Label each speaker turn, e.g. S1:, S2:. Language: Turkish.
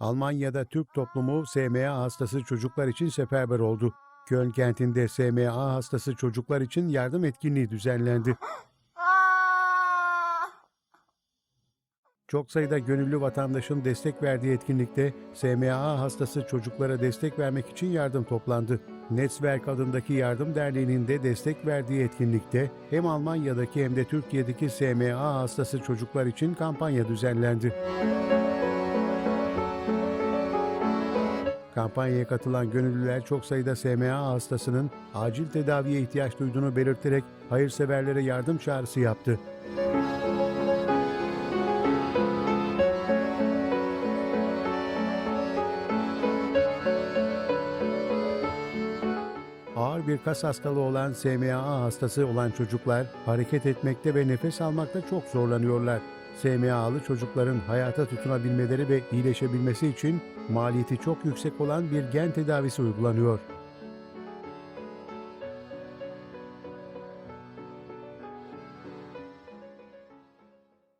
S1: Almanya'da Türk toplumu SMA hastası çocuklar için seferber oldu. Köln kentinde SMA hastası çocuklar için yardım etkinliği düzenlendi. Çok sayıda gönüllü vatandaşın destek verdiği etkinlikte SMA hastası çocuklara destek vermek için yardım toplandı. Netzwerk adındaki yardım derneğinin de destek verdiği etkinlikte hem Almanya'daki hem de Türkiye'deki SMA hastası çocuklar için kampanya düzenlendi. Kampanyaya katılan gönüllüler çok sayıda SMA hastasının acil tedaviye ihtiyaç duyduğunu belirterek hayırseverlere yardım çağrısı yaptı. Ağır bir kas hastalığı olan SMA hastası olan çocuklar hareket etmekte ve nefes almakta çok zorlanıyorlar. SMA'lı çocukların hayata tutunabilmeleri ve iyileşebilmesi için maliyeti çok yüksek olan bir gen tedavisi uygulanıyor.